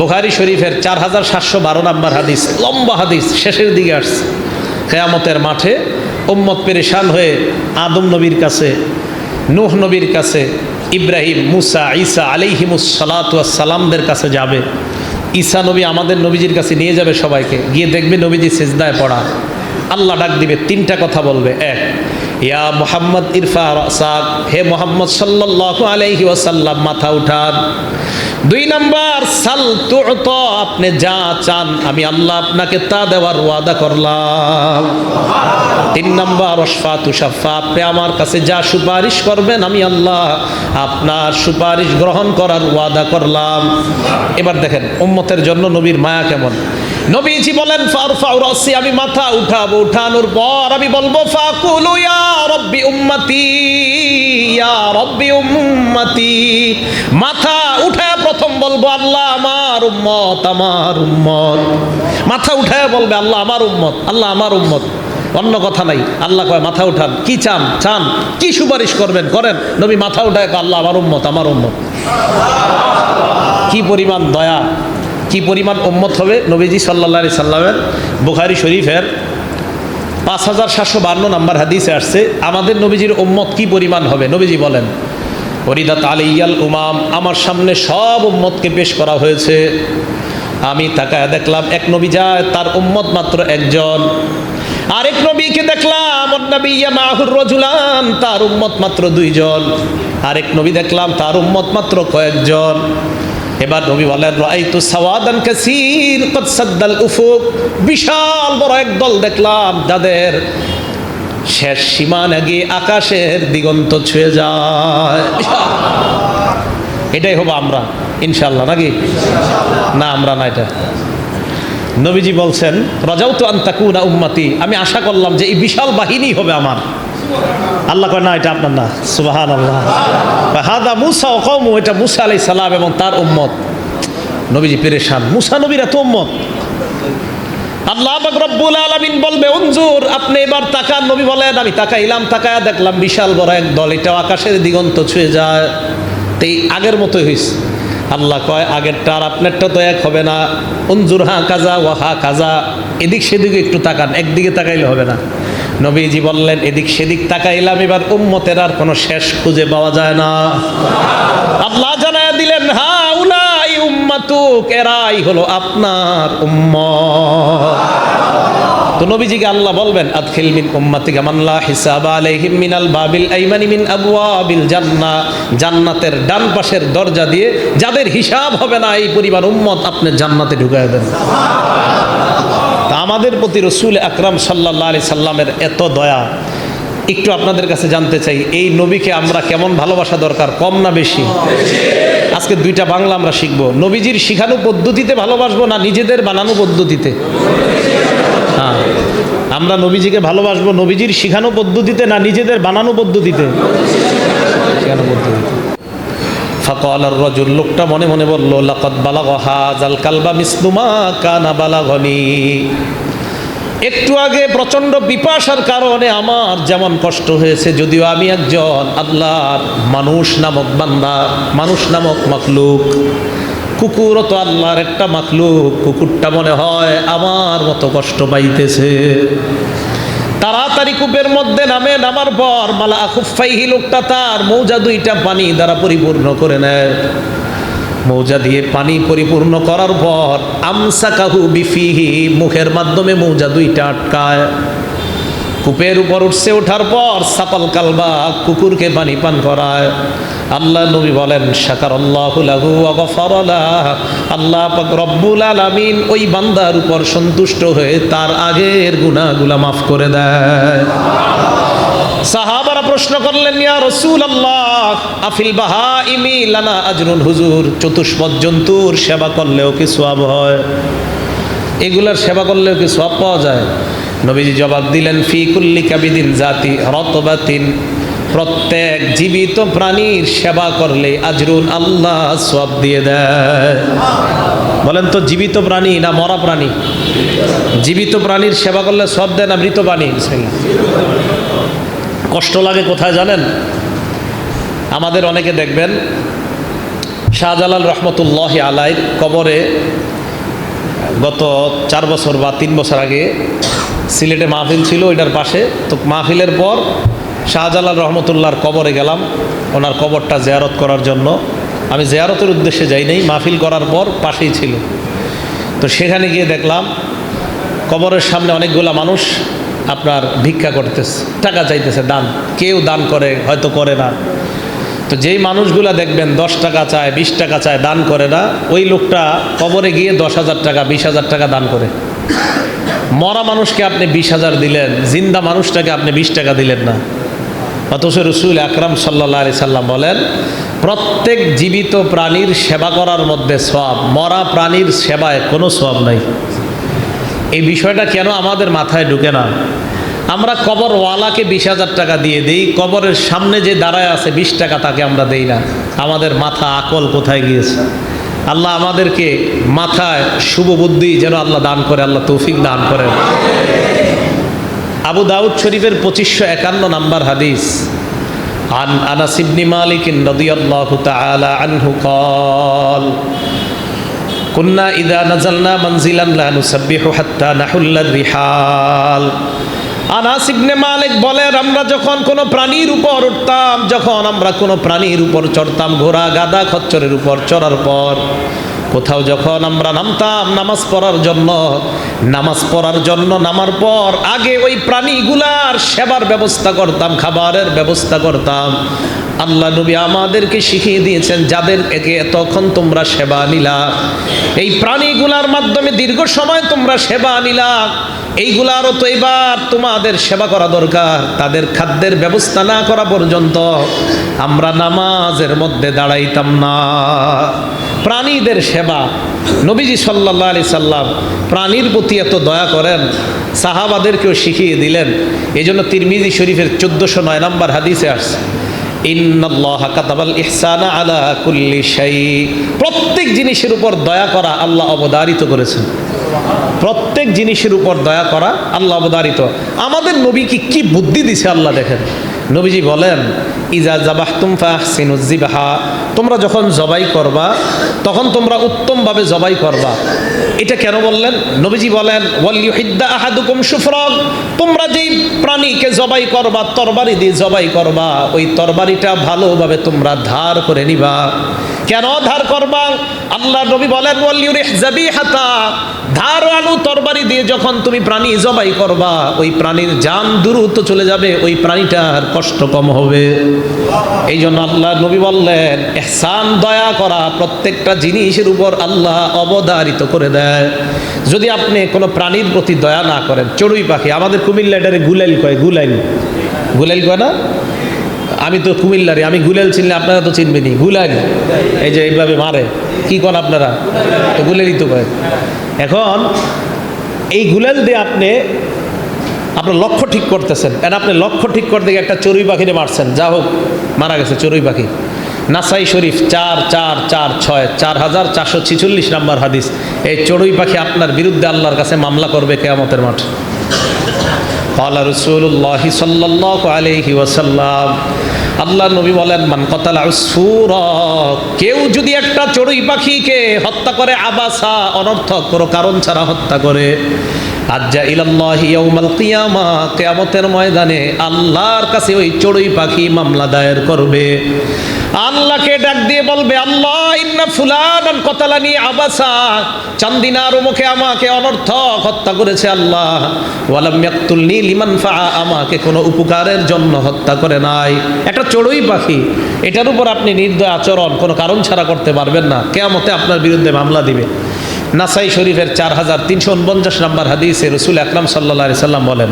বুখারি শরীফের চার হাজার সাতশো বারো নম্বর হাদিস, লম্বা হাদিস, শেষের দিকে আসছে। কেয়ামতের মাঠে উম্মত পেরেশান হয়ে আদম নবীর কাছে, নুহ নবীর কাছে, ইব্রাহিম, মুসা, ঈসা আলিহিমুস সালামদের কাছে যাবে। ঈসা নবী আমাদের নবীজির কাছে নিয়ে যাবে সবাইকে। গিয়ে দেখবে নবীজি সেজদায় পড়া। আল্লাহ ডাক দিবে, তিনটা কথা বলবে। এক, ইয়া মোহাম্মদ ইরফা রাসাক, হে মোহাম্মদ সাল্লাল্লাহু আলাইহি ওয়াসাল্লাম, মাথা উঠান। দুই নাম্বার, সাল তুত, আপনি যা চান, আমি আল্লাহ আপনাকে তা দেওয়ার ওয়াদা করলাম। তিন নাম্বার অশফা তুষাফা আপনি আমার কাছে যা সুপারিশ করবেন, আমি আল্লাহ আপনার সুপারিশ গ্রহণ করার ওয়াদা করলাম। এবার দেখেন, উম্মতের জন্য নবীর মায়া কেমন? নবীজি বলেন, ফারফাউ রাসি, আমি মাথা উঠাবো। উঠানোর পর আমি বলব, ফাকুলু ইয়া রব্বি উম্মতি, ইয়া রব্বি উম্মতি। মাথা উঠায় প্রথম বলব, আল্লাহ আমার উম্মত আমার উম্মত। মাথা উঠায় বলবে, আল্লাহ আমার উম্মত, আল্লাহ আমার উম্মত। অন্য কথা নাই, আল্লাহ কয়, মাথা উঠান। কি চান? চান। কি সুপারিশ করবেন? করেন। নবী মাথা উঠায় আল্লাহ আমার উম্মত আমার উম্মত। কি পরিমাণ দয়া। কি পরিমাণ উম্মত হবে নবীজি সাল্লা সাল্লামের বুখারি শরীফের পাঁচ হাজার সাতশো বান্ন নাম্বার হাদিসে আসছে, আমাদের নবীজির উম্মত কি পরিমাণ হবে? নবীজি বলেন হরিদাত আলিয়াল উমাম, আমার সামনে সব উম্মতকে পেশ করা হয়েছে। আমি তাকায় দেখলাম, এক নবী যায়, তার উম্মত মাত্র একজন। আরেক নবীকে দেখলাম রজুলান তার উম্মত মাত্র দুইজন। আরেক নবী দেখলাম, তার উম্মত মাত্র কয়েকজন। এবার নবী বলেন রাইতু সাওয়াদান কাসীর, কদ সাদ্দাল উফুক। বিশাল বড় এক দল দেখলাম যাদের শেষ সীমানা গিয়ে আকাশের দিগন্ত ছুঁয়ে যায়। এটাই হব আমরা ইনশাল্লাহ নাকি? না, আমরা না এটা। নবীজি বলছেন রাজাও তো আন্তাকুনা উম্মাতি। আমি আশা করলাম যে এই বিশাল বাহিনী হবে আমার। আল্লাহ কয়, না, এটা আপনার না। সুবাহান আল্লাহ হাদা মুসা কৌমু এটা মুসা আলাই সালাম এবং তার উম্মত। নবীজি পেরেশান। মুসা নবীর এত উম্মত। আল্লাহ রব্বুল আলামিন বলবে, উনজুর, আপনি এবার তাকান। নবী বলেন, আমি তাকাইলাম, তাকায়া দেখলাম, বিশাল বড় এক দল। এটাও আকাশের দিগন্ত ছুঁয়ে যায়। তো এই আগের মতোই হয়েছে আল্লাহ কয়, আগেরটা আর আপনারটা তো এক হবে না। উনজুর, হা, কাজা ও হা, কাজা। এদিক সেদিকে একটু তাকান, একদিকে তাকাইলে হবে না। নবীজি বললেন, এদিক সেদিক তাকাইলাম, এবার উম্মতের আর কোনো শেষ খুঁজে পাওয়া যায় না। আল্লাহ জানায় দিলেন হা উলাই উম্মাতুক, এরাই হলো আপনার উম্মত। তো নবীজিকে আল্লাহ বলবেন, আদখিল মিন উম্মাতিকা মান লা হিসাব আলাইহিম মিনাল বাবিল আইমানি মিন আবওয়াবিল জান্নাহ জান্নাতের ডান পাশের দরজা দিয়ে, যাদের হিসাব হবে না, এই পরিবার উম্মত আপনি জান্নাতে ঢুকায় দেন। আমাদের প্রতি রসুল আকরাম সাল্লাহ আলি সাল্লামের এত দয়া। একটু আপনাদের কাছে জানতে চাই, এই নবীকে আমরা কেমন ভালোবাসা দরকার? কম না বেশি? আজকে দুইটা বাংলা আমরা শিখব। নবীজির শিখানো পদ্ধতিতে ভালোবাসবো না নিজেদের বানানো পদ্ধতিতে? হ্যাঁ। আমরা নবীজিকে ভালোবাসবো নবীজির শিখানো পদ্ধতিতে না নিজেদের বানানো পদ্ধতিতে? শিখানো পদ্ধতিতে। লোকটা মনে মনে বলল হাজাল একটু আগে প্রচণ্ড পিপাসার কারণে আমার যেমন কষ্ট হয়েছে, যদিও আমি একজন আল্লাহর মানুষ নামক বান্দা, মানুষ নামক মাকলুক কুকুরও তো আল্লাহর একটা মাকলুক কুকুরটা মনে হয় আমার মতো কষ্ট পাইতেছে। তাড়াতাড়ি কূপের মধ্যে নামে, নামার পর মালা আকুফাইহি লোকটা তার মৌজা দুইটা পানি দ্বারা পরিপূর্ণ করে নেয়। মৌজা দিয়ে পানি পরিপূর্ণ করার পর আমসা কাহু বিফিহি, মুখের মাধ্যমে মৌজা দুইটা আটকায়। কূপের উপর উঠছে ওঠার পর সাকল কালবা কুকুরকে পানি পান করায়। আল্লাহ নবী বলেন শাকার আল্লাহ আল্লাহ রব্বুল আলামিন ওই বান্দার উপর সন্তুষ্ট হয়ে তার আগের গুনাহগুলা মাফ করে দেয়। সাহাবারা প্রশ্ন করলেন, ইয়া রসুল আল্লাহ আফিল বাহা ইমি লানা আজরুল হুজুর, চতুষ্পদ জন্তুর সেবা করলেও কি সোয়াব হয়? এগুলার সেবা করলেও কি সোয়াব পাওয়া যায়? নবীজি জবাব দিলেন, ফি কুল্লি কাবিদিন জাতি রতবাতিন। প্রত্যেক জীবিত প্রাণীর সেবা করলে আজরুল আল্লাহ সব দিয়ে দেয়। বলেন তো, জীবিত প্রাণী না মরা প্রাণী? জীবিত প্রাণীর সেবা করলে সব দেয় না মৃত প্রাণী। কষ্ট লাগে কোথায় জানেন? আমাদের অনেকে দেখবেন, শাহজালাল রহমতুল্লাহ আলাই কবরে গত চার বছর বা তিন বছর আগে সিলেটে মাহফিল ছিল ওইটার পাশে। তো মাহফিলের পর শাহজালাল রহমতুল্লাহর কবরে গেলাম, ওনার কবরটা জেয়ারত করার জন্য। আমি জেয়ারতের উদ্দেশ্যে যাই নাই, মাহফিল করার পর পাশেই ছিল। তো সেখানে গিয়ে দেখলাম, কবরের সামনে অনেকগুলা মানুষ আপনার ভিক্ষা করতেছে, টাকা চাইতেছে, দান। কেউ দান করে, হয়তো করে না। তো যেই মানুষগুলা দেখবেন দশ টাকা চায়, বিশ টাকা চায়, দান করে না, ওই লোকটা কবরে গিয়ে দশ হাজার টাকা, বিশ হাজার টাকা দান করে। মরা মানুষকে আপনি বিশ হাজার দিলেন, জিন্দা মানুষটাকে আপনি বিশ টাকা দিলেন না। অথচ রসুল আকরাম সাল্লা আলি সাল্লাম বলেন, প্রত্যেক জীবিত প্রাণীর সেবা করার মধ্যে সব মরা প্রাণীর সেবায় কোনো সব নাই। এই বিষয়টা কেন আমাদের মাথায় ঢুকে না? আমরা কবরওয়ালাকে বিশ হাজার টাকা দিয়ে দিই, কবরের সামনে যে দাঁড়ায় আছে বিশ টাকা তাকে আমরা দেই না। আমাদের মাথা আকল কোথায় গিয়েছে? আল্লাহ আমাদেরকে মাথায় শুভ বুদ্ধি যেন আল্লাহ দান করে আল্লাহ তৌফিক দান করেন আবু দাউদ শরীফের পঁচিশশো একান্ন নাম্বার হাদিস عن أنس بن مالك رضي الله تعالى عنه قال كنا إذا نزلنا منزلا لا نسبح حتى نحل الرحال আনাস ইবনে মালিক বলেন, আমরা যখন কোনো প্রাণীর উপর উঠতাম, যখন আমরা কোনো প্রাণীর উপর চড়তাম, ঘোড়া গাদা খচ্চরের উপর চড়ার পর কোথাও যখন আমরা নামতাম নামাজ পড়ার জন্য, নামাজ পড়ার জন্য নামার পর আগে ওই প্রাণীগুলার সেবার ব্যবস্থা করতাম, খাবারের ব্যবস্থা করতাম। আল্লাহ নবী আমাদেরকে শিখিয়ে দিয়েছেন, যাদের একে তখন তোমরা সেবা নিলা। এই প্রাণীগুলার মাধ্যমে দীর্ঘ সময় তোমরা সেবা নিলা। এইগুলারও তো এবার তোমাদের সেবা করা দরকার। তাদের খাদ্যের ব্যবস্থা না করা পর্যন্ত আমরা নামাজের মধ্যে দাঁড়াইতাম না। প্রাণীদের সেবা। নবীজি সাল্লাহ আলি সাল্লাম প্রাণীর প্রতি এত দয়া করেন, সাহাবাদেরকেও শিখিয়ে দিলেন। এই জন্য তিরমিজি শরীফের চোদ্দোশো নয় নম্বর হাদিসে আসছে প্রত্যেক জিনিসের উপর দয়া করা আল্লাহ অবদারিত করেছেন। প্রত্যেক জিনিসের উপর দয়া করা আল্লাহ অবদারিত। আমাদের নবীকে কি বুদ্ধি দিছে আল্লাহ দেখেন। নবীজি বলেন, ইজা জাবাহতুম ফাহসিনুজ্জিবাহা তোমরা যখন জবাই করবা, তখন তোমরা উত্তমভাবে জবাই করবা। এটা কেন বললেন? নবীজি বলেন ওয়ালিউহিদ্দা আহাদুকুম সুফরক তোমরা যেই প্রাণীকে জবাই করবা, তরবারি দিয়ে জবাই করবা, ওই তরবারিটা ভালোভাবে তোমরা ধার করে নিবা। কেন ধার করবা? আল্লাহ নবী বলেন ওয়ালিউরিহ জাবিহাতা ধার আলু তরবারি দিয়ে যখন তুমি প্রাণী জবাই করবা, ওই প্রাণীর জান দ্রুত চলে যাবে, ওই প্রাণীটার কষ্ট কম হবে। এই জন্য আল্লাহ নবী বললেন এহসান দয়া করা প্রত্যেকটা জিনিসের উপর আল্লাহ অবধারিত করে দেয়। যদি আপনি কোনো প্রাণীর প্রতি দয়া না করেন, চড়ুই পাখি, আমাদের কুমিল্লা এটারে গুলাইল কয় গুলাইল গুলাইল কয় না? আমি তো কুমিল্লারি আমি গুলেল চিনলে আপনারা তো চিনবেনি গুলাইল এই যে এইভাবে মারে, কি কন আপনারা? তো গুলেলই তো কয়। এখন এই গুলেল দিয়ে আপনি আপনার লক্ষ্য ঠিক করতেছেন। এটা আপনি লক্ষ্য ঠিক করতে গিয়ে একটা চড়ুই পাখিরে মারছেন। যা হোক, মারা গেছে চড়ুই পাখি। নাসাই শরীফ চার চার চার, ছয়, চার হাজার চারশো ছিচল্লিশ নাম্বার হাদিস। এই চড়ুই পাখি আপনার বিরুদ্ধে আল্লাহর কাছে মামলা করবে কেয়ামতের মাঠ। আল্লাহ রসুল্লাহ আলহি আল্লাহ নবী বলেন, মান কতালা সুর কেউ যদি একটা চড়ুই পাখিকে হত্যা করে আবাসা, অনর্থক, কোনো কারণ ছাড়া হত্যা করে আজ্জা ইলাল্লাহি ইয়াউমাল কিয়ামা, কিয়ামতের ময়দানে আল্লাহর কাছে ওই চড়ুই পাখি মামলা দায়ের করবে। আল্লাহকে ডাক দিয়ে বলবে, আল্লাহ, ইন্না ফুলান কতালানি আবাসা। চান্দিনার মুখে আমাকে অনর্থক হত্যা করেছে আল্লাহ। ওয়ালাম ইয়াকতুলনি লিমান ফা আমাকে কোনো উপকারের জন্য হত্যা করে নাই। একটা চড়ুই পাখি, এটার উপর আপনি নির্দয় আচরণ কোনো কারণ ছাড়া করতে পারবেন না। কেয়ামতে আপনার বিরুদ্ধে মামলা দিবে। নাসাই শরীফের চার হাজার তিনশো উনপঞ্চাশ নম্বর হাদিসে রসুল আকরাম সাল্লা সাল্লাম বলেন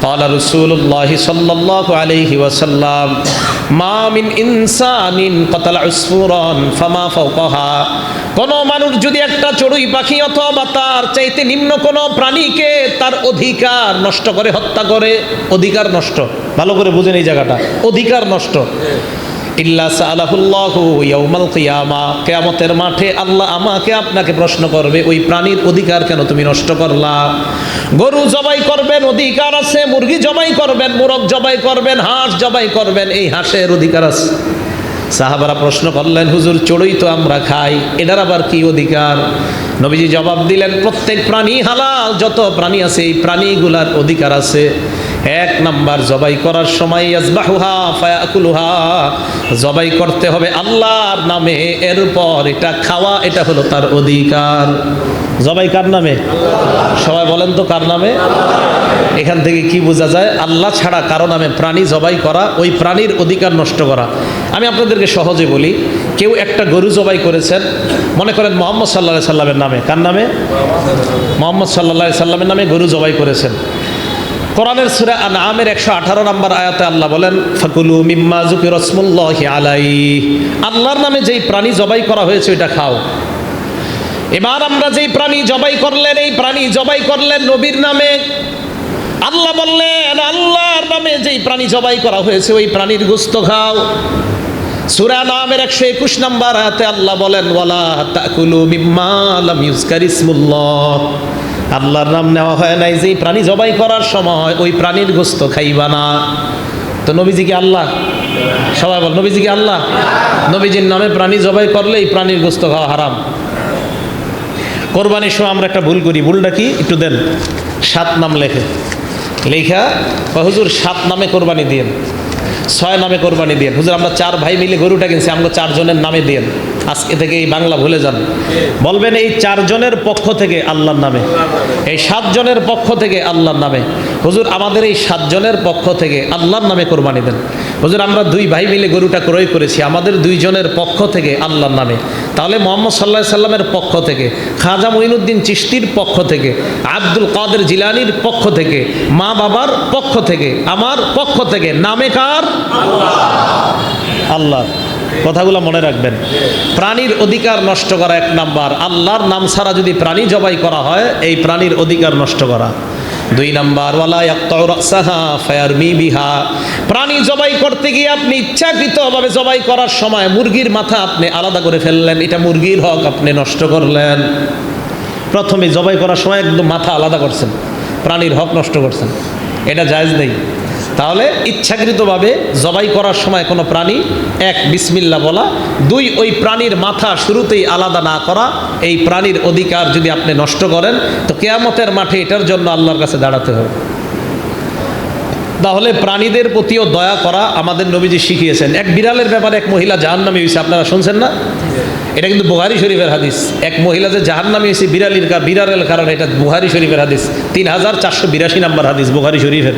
قال رسول الله صلى الله عليه وسلم ما من إنسان قتل عصفورا فما فوقها কোন মানুষ যদি একটা চড়ুই পাখি অথবা তার চাইতে নিম্ন কোন প্রাণীকে তার অধিকার নষ্ট করে হত্যা করে অধিকার নষ্ট ভালো করে বুঝেন এই জায়গাটা অধিকার নষ্ট ইল্লা সালাহুল্লাহু ইয়াউমাল কিয়ামা। কিয়ামতের মাঠে আল্লাহ আমাকে আপনাকে প্রশ্ন করবে, ওই প্রাণীর অধিকার কেন তুমি নষ্ট করলা? গরু জবাই করবেন, অধিকার আছে, মুরগি জবাই করবেন, মোরগ জবাই করবেন, হাঁস জবাই করবেন, এই হাঁসের অধিকার আছে। সাহাবারা প্রশ্ন করলেন, হুজুর, চড়ুই তো আমরা খাই, এটার আবার কি অধিকার? নবীজি জবাব দিলেন, প্রত্যেক প্রাণী হালাল, যত প্রাণী আছে, এই প্রাণীগুলার অধিকার আছে। এক নাম্বার জবাই করার সময় জবাই করতে হবে আল্লাহর নামে, এরপর এটা খাওয়া, এটা হলো তার অধিকার। জবাই কার নামে? সবাই বলেন তো কার নামে? এখান থেকে কি বোঝা যায়? আল্লাহ ছাড়া কারও নামে প্রাণী জবাই করা, ওই প্রাণীর অধিকার নষ্ট করা। আমি আপনাদেরকে সহজে বলি, কেউ একটা গরু জবাই করেছেন, মনে করেন মোহাম্মদ সাল্লাহ সাল্লামের নামে। কার নামে? মোহাম্মদ সাল্লাহ সাল্লামের নামে গরু জবাই করেছেন। কোরআনের সুরা আমের একশো আঠারো নম্বর আয়াতে আল্লাহ বলেন, ফাকুলু মিম্মা জুকি রসমুল্লাহি আলাই আল্লাহর নামে যেই প্রাণী জবাই করা হয়েছে, ওইটা খাও। এবার আমরা যেই প্রাণী জবাই করলেন, এই প্রাণী জবাই করলেন নবীর নামে। আল্লাহ বললেন, আল্লাহর নামে যেই প্রাণী জবাই করা হয়েছে, ওই প্রাণীর গুস্ত খাও। সুরা নামের একশো একুশ নম্বর আয়াতে আল্লাহ বলেন, ওয়ালা তাকুলু মিম্মা লাম ইউজকার ইসমুল্লাহ। আল্লাহর নাম নেওয়া হয় নাই যেই প্রাণী জবাই করার সময় ওই প্রাণীর গোস্ত খাইবা না। তো নবীজি কি আল্লাহ, সবাই বল নবীজি কি আল্লাহ। নবীজির নামে প্রাণী জবাই করলে এই প্রাণীর গোস্ত খাওয়া হারাম। কোরবানির সময় আমরা একটা ভুল করি, ভুলটা কি? একটু দেন। সাত নাম লেখে। লেখা হুজুর, সাত নামে কোরবানি দিয়েন। ছয় নামে কোরবানি দিয়েন। হুজুর, আমরা চার ভাই মিলে গরুটা কিনছি আমরা চারজনের নামে দিয়েন। আজকে থেকে এই বাংলা ভুলে যান। বলবেন এই চারজনের পক্ষ থেকে আল্লাহর নামে। এই সাতজনের পক্ষ থেকে আল্লাহর নামে। হুজুর, আমাদের এই সাতজনের পক্ষ থেকে আল্লাহর নামে কোরবানি দেন। হুজুর, আমরা দুই ভাই মিলে গরুটা ক্রয় করেছি, আমাদের দুইজনের পক্ষ থেকে আল্লাহর নামে। তাহলে মোহাম্মদ সাল্লাহ সাল্লামের পক্ষ থেকে, খাজা মঈনুদ্দিন চিশতির পক্ষ থেকে, আব্দুল কাদের জিলানির পক্ষ থেকে, মা বাবার পক্ষ থেকে, আমার পক্ষ থেকে নামে কার? আল্লাহ। কথাগুলো মনে রাখবেন। প্রাণীর অধিকার নষ্ট করা এক নাম্বার। আল্লাহর নাম ছাড়া যদি প্রাণী জবাই করা হয়, এই প্রাণীর অধিকার নষ্ট করা। দুই নাম্বার বিহা। প্রাণী জবাই করতে গিয়ে আপনি ইচ্ছাকৃতভাবে জবাই করার সময় মুরগির মাথা আপনি আলাদা করে ফেললেন, এটা মুরগির হক, আপনি নষ্ট করলেন। প্রথমে জবাই করার সময় একদম মাথা আলাদা করছেন, প্রাণীর হক নষ্ট করছেন। এটা জায়েজ নেই। তাহলে ইচ্ছাকৃতভাবে জবাই করার সময় কোনো প্রাণী, এক, বিসমিল্লা বলা। দুই, ওই প্রাণীর মাথা শুরুতেই আলাদা না করা। এই প্রাণীর অধিকার যদি আপনি নষ্ট করেন, তো কেয়ামতের মাঠে এটার জন্য আল্লাহর কাছে দাঁড়াতে হবে। তাহলে প্রাণীদের প্রতিও দয়া করা আমাদের নবীজি শিখিয়েছেন। এক বিড়ালের ব্যাপারে এক মহিলা জাহান্নামী হয়েছে আপনারা শুনছেন না? এটা কিন্তু বুহারি শরীফের হাদিস। এক মহিলা যে জাহান্নামী হয়েছে বিড়ালির কা বিড়ালের কারণে এটা বুহারি শরীফের হাদিস। তিন হাজার চারশো বিরাশি নম্বর হাদিস বুহারি শরীফের।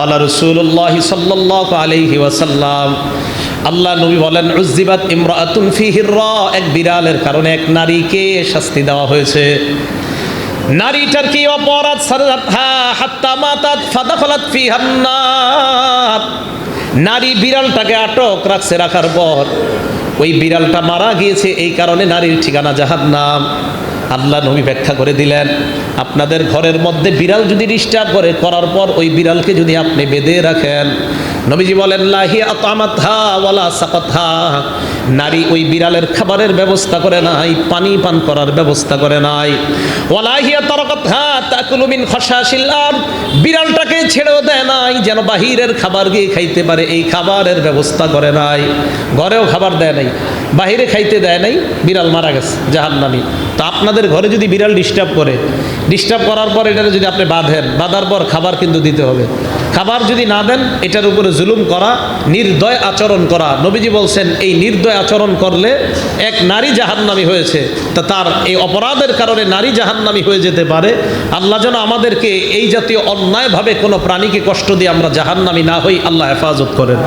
আল্লাহ রসুল্লাহ সাল্লাহ আল্লাহ নবী বলেন, উজ্জিবাত ইমরাতুন ফিহির এক বিড়ালের কারণে এক নারীকে শাস্তি দেওয়া হয়েছে। নারীটার কি অপরাধ? হাত্তা মাতাত ফাদাখলাত ফিহান্নার নারী বিড়ালটাকে আটক রাখছে রাখার পর, ওই বিড়ালটা মারা গিয়েছে, এই কারণে নারীর ঠিকানা জাহান্নাম। আল্লাহ নবী ব্যাখ্যা করে দিলেন, আপনাদের ঘরের মধ্যে বিড়াল যদি ডিস্টার্ব করে, করার পর ওই বিড়ালকে যদি আপনি বেঁধে রাখেন নবীজি বলেন নারী ওই বিড়ালের খাবারের ব্যবস্থা করে নাই, পানি পান করার ব্যবস্থা করে নাই। আরদ। বিড়ালটাকে ছেড়েও দেয় নাই, যেন বাহিরের খাবার গিয়ে খাইতে পারে, এই খাবারের ব্যবস্থা করে নাই। ঘরেও খাবার দেয় নাই, বাহিরে খাইতে দেয় নাই, বিড়াল মারা গেছে, জাহান্নামি। তো আপনাদের ঘরে যদি বিড়াল ডিস্টার্ব করে ডিস্টার্ব করার পর এটা যদি আপনি বাঁধেন, বাঁধার পর খাবার কিন্তু দিতে হবে। খাবার যদি না দেন, এটার উপরে জুলুম করা, নির্দয় আচরণ করা। নবীজি বলছেন, এই নির্দয় আচরণ করলে এক নারী জাহান্নামি হয়েছে। তা তার এই অপরাধের কারণে নারী জাহান্নামি হয়ে যেতে পারে। আল্লাহ যেন আমাদেরকে এই জাতীয় অন্যায়ভাবে কোনো প্রাণীকে কষ্ট দিয়ে আমরা জাহান্নামি না হই, আল্লাহ হেফাজত করেন।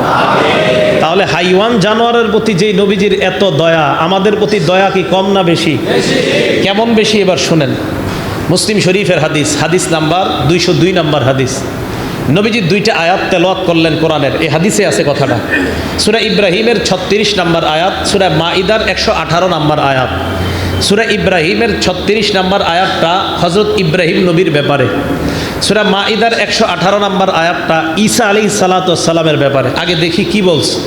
তাহলে হাইওয়ান জানোয়ারের প্রতি যেই নবীজির এত দয়া, আমাদের প্রতি দয়া কি কম না বেশি? কেমন বেশি এবার শুনেন। মুসলিম শরীফের হাদিস হাদিস নাম্বার দুইশো দুই নাম্বার হাদিস। নবীজি দুইটা আয়াত তেলোয়াত করলেন কোরআনের। এই হাদিসে আছে কথাটা। সুরা ইব্রাহিমের ছত্রিশ নাম্বার আয়াত, সুরা মাইদার একশো আঠারো নাম্বার আয়াত। সুরা ইব্রাহিমের ছত্রিশ নাম্বার আয়াতটা হজরত ইব্রাহিম নবীর ব্যাপারে। সুরা মাইদার একশো আঠারো নাম্বার আয়াতটা ঈসা আলী সালাতামের ব্যাপারে। আগে দেখি কি বলছে।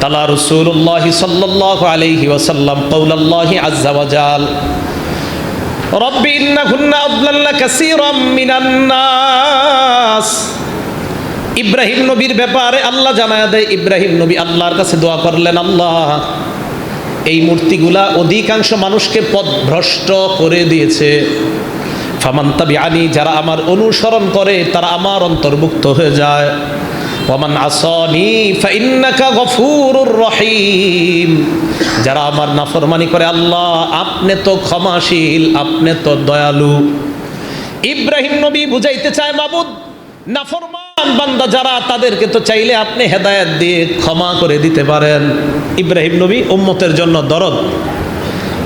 তালা রসুল্লাহ সাল্লাহ আলহি ওসাল্লাম কৌলাল্লাহি আজ্জাওয়াজাল রব্বি ইন্নাহুন্না আদলাল্লা কাসীরাম মিনান নাস। ইব্রাহিম নবীর ব্যাপারে আল্লাহ জানায় দেয়, ইব্রাহিম নবী আল্লাহর কাছে দোয়া করলেন আল্লাহ। এই মূর্তিগুলা অধিকাংশ মানুষকে পথভ্রষ্ট করে দিয়েছে। ফামান্তাবি আনি যারা আমার অনুসরণ করে, তারা আমার অন্তর্ভুক্ত হয়ে যায়। ওমান আসনি রহিম। যারা আমার নাফরমানি করে, আল্লাহ, আপনি তো ক্ষমাশীল, আপনি তো দয়ালু। ইব্রাহিম নবী বুঝাইতে চায়, মাবুদ, নাফরমান বান্দা যারা, তাদেরকে তো চাইলে আপনি হেদায়েত দিয়ে ক্ষমা করে দিতে পারেন। ইব্রাহিম নবী উম্মতের জন্য দরদ।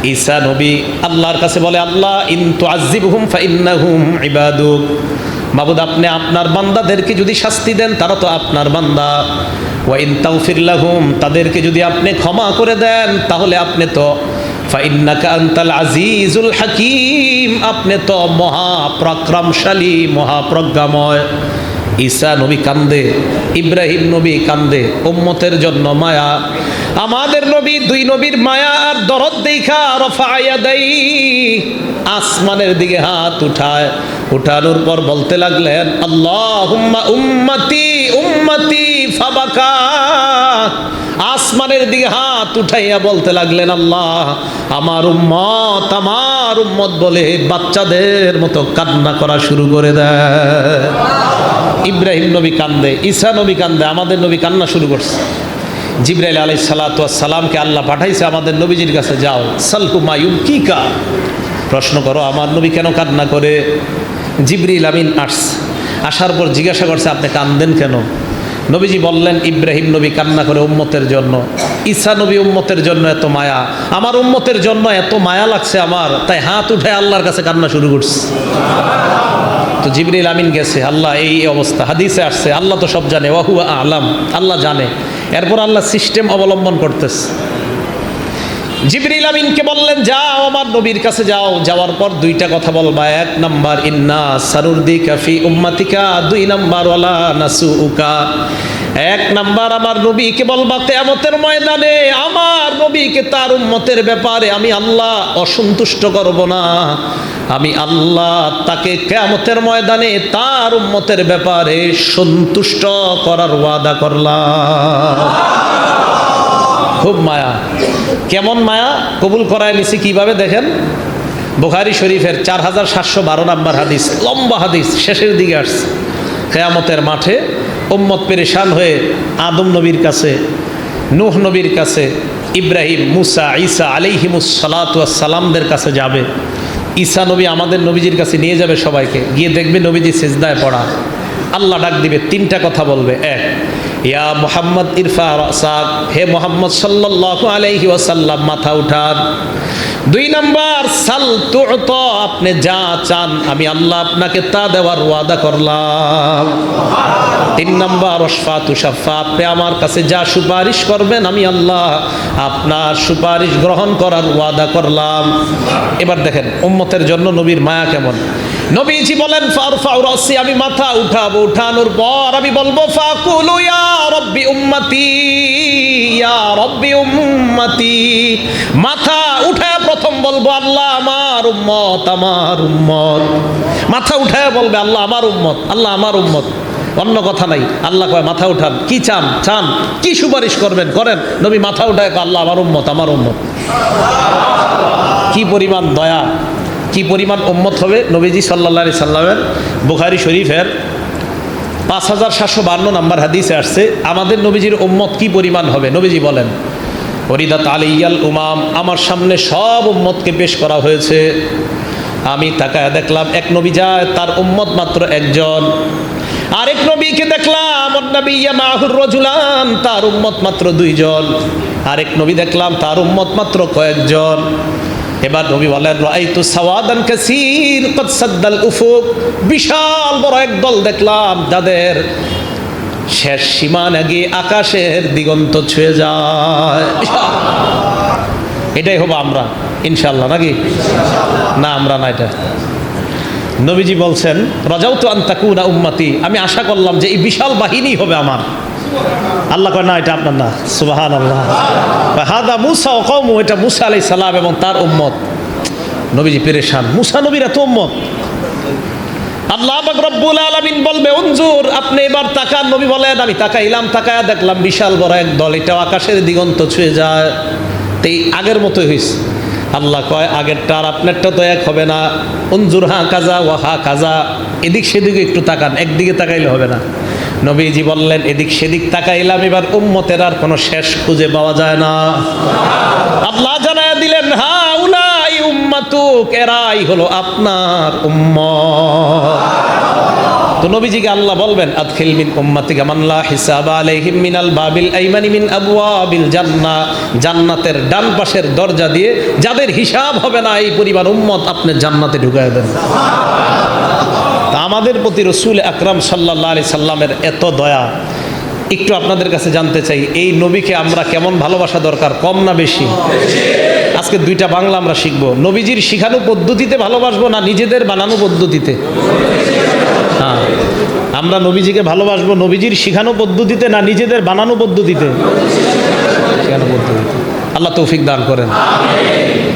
ঈসা নবী আল্লাহর কাছে বলে, আল্লাহ, ইন তুআযিবহুম ফাইন্নাহুম ইবাদুক। মাবুদ, আপনি আপনার বান্দাদেরকে যদি শাস্তি দেন, তারা তো আপনার বান্দা। ওয়া ইন তাগফির লাহুম, তাদেরকে যদি আপনি ক্ষমা করে দেন, তাহলে আপনি তো আজিজুল হাকিম, আপনি তো মহাপ্রাক্রমশালী, মহাপ্রজ্ঞাময়। ঈসা নবী কান্দে, ইব্রাহিম নবী কান্দে, উম্মতের জন্য মায়া। আমাদের নবী, দুই নবীর মায়া আর দরদ দেখা রফায়া দেই আসমানের দিকে হাত উঠায়, উঠানোর পর বলতে লাগলেন আল্লাহ উম্মতি উম্মতি, ফাবাকা। আসমানের দিকে হাত উঠাইয়া বলতে লাগলেন, আল্লাহ, আমার উম্মত আমার উম্মত বলে বাচ্চাদের মতো কান্না করা শুরু করে দেয়। ইব্রাহিম নবী কান্দে, ঈসা নবী কান্দে, আমাদের নবী কান্না শুরু করছে। জিব্রাইল আলাই সালাতামকে আল্লাহ পাঠাইছে আমাদের নবীজির কাছে, যাও, সালকু মায়ুম কি কা প্রশ্ন করো, আমার নবী কেন কান্না করে? জিবরিল আমিন আস আসার পর জিজ্ঞাসা করছে, আপনি কান্দেন কেন? নবীজি বললেন, ইব্রাহিম নবী কান্না করে উম্মতের জন্য, ঈসা নবী উম্মতের জন্য এত মায়া, আমার উম্মতের জন্য এত মায়া লাগছে আমার, তাই হাত উঠে আল্লাহর কাছে কান্না শুরু করছে। তো জিবরিল আমিন গেছে, আল্লাহ, এই অবস্থা, হাদিসে আসছে, আল্লাহ তো সব জানে ওয়াহু আলাম, আল্লাহ জানে। এরপর আল্লাহ সিস্টেম অবলম্বন করতেছে। জিবরিল আমিনকে বললেন, যাও আমার নবীর কাছে যাও। যাওয়ার পর দুইটা কথা বলবা এক নাম্বার, ইন্না সারুরদি কাফি উম্মাতিকা। দুই নাম্বার, ওয়ালা নাসুউকা। এক নাম্বার, আমার নবী নবীকে বলবা, কেয়ামতের ময়দানে আমার নবীকে তার উম্মতের ব্যাপারে আমি আল্লাহ অসন্তুষ্ট করব না। আমি আল্লাহ তাকে কেয়ামতের ময়দানে তার উম্মতের ব্যাপারে সন্তুষ্ট করার ওয়াদা করলাম। খুব মায়া। কেমন মায়া? কবুল করায় নিছি কীভাবে দেখেন? বুখারি শরীফের চার হাজার সাতশো বারো নাম্বার হাদিস, লম্বা হাদিস, শেষের দিকে আসছে। কেয়ামতের মাঠে উম্মত পেরেশান হয়ে আদম নবীর কাছে, নুহ নবীর কাছে, ইব্রাহিম, মুসা, ঈসা আলিহিমুস সালামদের কাছে যাবে। ঈসা নবী আমাদের নবীজির কাছে নিয়ে যাবে সবাইকে। গিয়ে দেখবে নবীজি সেজদায় পড়া। আল্লাহ ডাক দিবে, তিনটা কথা বলবে। এক, ইয়া মোহাম্মদ ইরফা সাদ হে মোহাম্মদ সাল্লাল্লাহু আলাইহি ওয়াসাল্লাম, মাথা উঠান। দুই নাম্বার, সাল তুত, আপনি যা চান, আমি আল্লাহ আপনাকে তা দেওয়ার ওয়াদা করলাম। তিন নাম্বার অশফা তুষাফা আপনি আমার কাছে যা সুপারিশ করবেন, আমি আল্লাহ আপনার সুপারিশ গ্রহণ করার ওয়াদা করলাম। এবার দেখেন, উম্মতের জন্য নবীর মায়া কেমন? নবীজি বলেন, ফারফাউ রাসি, আমি মাথা উঠাবো, উঠানোর পর আমি বলব, ফাকুলু ইয়া রব্বি উম্মতি, ইয়া রব্বি উম্মতি। মাথা উঠায় প্রথম বলব, আল্লাহ আমার উম্মত আমার উম্মত। মাথা উঠায় বলবে, আল্লাহ আমার উম্মত, আল্লাহ আমার উম্মত। অন্য কথা নাই, আল্লাহ কয়, মাথা উঠান, কি চান চান, কি সুপারিশ করবেন, করেন। নবী মাথা উঠায় আল্লাহ আমার উম্মত আমার উম্মত। কি পরিমাণ দয়া কি পরিমাণ উম্মত হবে নবীজি সাল্লা সাল্লামের বুখারি শরীফের পাঁচ হাজার সাতশো বান্ন নাম্বার হাদিসে আসছে, আমাদের নবীজির উম্মত কি পরিমাণ হবে? নবীজি বলেন হরিদাত আলিয়াল উমাম, আমার সামনে সব উম্মতকে পেশ করা হয়েছে। আমি তাকায় দেখলাম এক নবী যায়, তার উম্মত মাত্র একজন। আরেক নবীকে দেখলাম রজুলান তার উম্মত মাত্র দুইজন। আরেক নবী দেখলাম, তার উম্মত মাত্র কয়েকজন। এবার নবী বলেন রাইতু সাওয়াদান কাসীর, কদ সাদ্দাল উফুক। বিশাল বড় এক দল দেখলাম, যাদের শেষ সীমানা গিয়ে আকাশের দিগন্ত ছুঁয়ে যায়। এটাই হব আমরা ইনশাল্লাহ নাকি? না, আমরা না এটা। নবীজি বলছেন রাজাও তো আন্তাকুনা উম্মাতি। আমি আশা করলাম যে এই বিশাল বাহিনী হবে আমার। আল্লাহ কয়, না, এটা আপনার না। সুবাহান আল্লাহ হাদা মুসা ও কম এটা মুসা আলাই সালাম এবং তার উম্মত। নবীজি পেরেশান। মুসা নবীর এত উম্মত? আল্লাহ রব্বুল আলামিন বলবে উনজুর আপনি এবার তাকান। নবী বলেন, আমি তাকাইলাম, তাকায়া দেখলাম বিশাল বড় এক দল, এটাও আকাশের দিগন্ত ছুঁয়ে যায়। তো এই আগের মতোই হয়েছে আল্লাহ কয়, আগেরটা আর আপনারটা তো এক হবে না। উনজুর হা কাজা ও হা কাজা। এদিক সেদিকে একটু তাকান, একদিকে তাকাইলে হবে না। নবীজি বললেন, এদিক সেদিক তাকাইলাম, এবার উম্মতের আর কোনো শেষ খুঁজে পাওয়া যায় না। আল্লাহ জানায় দিলেন হা উলাই উম্মাতুক, এরাই হলো আপনার উম্মত। তো নবীজিকে আল্লাহ বলবেন, আদখিল মিন উম্মাতিকা মান হিসাব আলাইহিম মিনাল বাবিল আইমানি মিন আবওয়াবিল জান্নাহ জান্নাতের ডান পাশের দরজা দিয়ে, যাদের হিসাব হবে না, এই পরিবার উম্মত আপনি জান্নাতে ঢুকায় দেন। তা আমাদের প্রতি রসুল আকরাম সাল্লাহ আলি সাল্লামের এত দয়া। একটু আপনাদের কাছে জানতে চাই, এই নবীকে আমরা কেমন ভালোবাসা দরকার? কম না বেশি? আজকে দুইটা বাংলা আমরা শিখব। নবীজির শিখানো পদ্ধতিতে ভালোবাসবো না নিজেদের বানানো পদ্ধতিতে? হ্যাঁ। আমরা নবীজিকে ভালোবাসবো নবীজির শিখানো পদ্ধতিতে না নিজেদের বানানো পদ্ধতিতে? শিখানো পদ্ধতিতে। আল্লাহ তৌফিক দান করেন।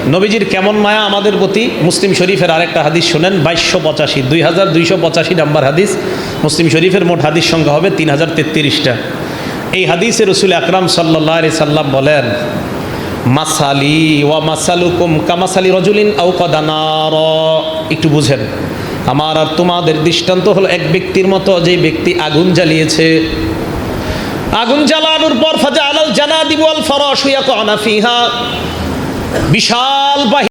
নবীজির কেমন মায়া আমাদের প্রতি? মুসলিম শরীফের আরেকটা হাদিস শোনেন, বাইশশো পঁচাশি, দুই হাজার দুইশো পঁচাশি নাম্বার হাদিস। মুসলিম শরীফের মোট হাদিস সংখ্যা হবে তিন হাজার এই হাদিসে রসুল আকরাম সাল্লাহ আলি সাল্লাম বলেন, মাসালি ওয়া মাসালুকুম কামাসালি রজুলিন আউ কদানার একটু বুঝেন, আমার আর তোমাদের দৃষ্টান্ত হলো এক ব্যক্তির মতো যে ব্যক্তি আগুন জ্বালিয়েছে। আগুন জ্বালানোর পর ফাজা আলাল জানা দিবল ফরস হইয়া কনা ফিহা। বিশাল বাহিনী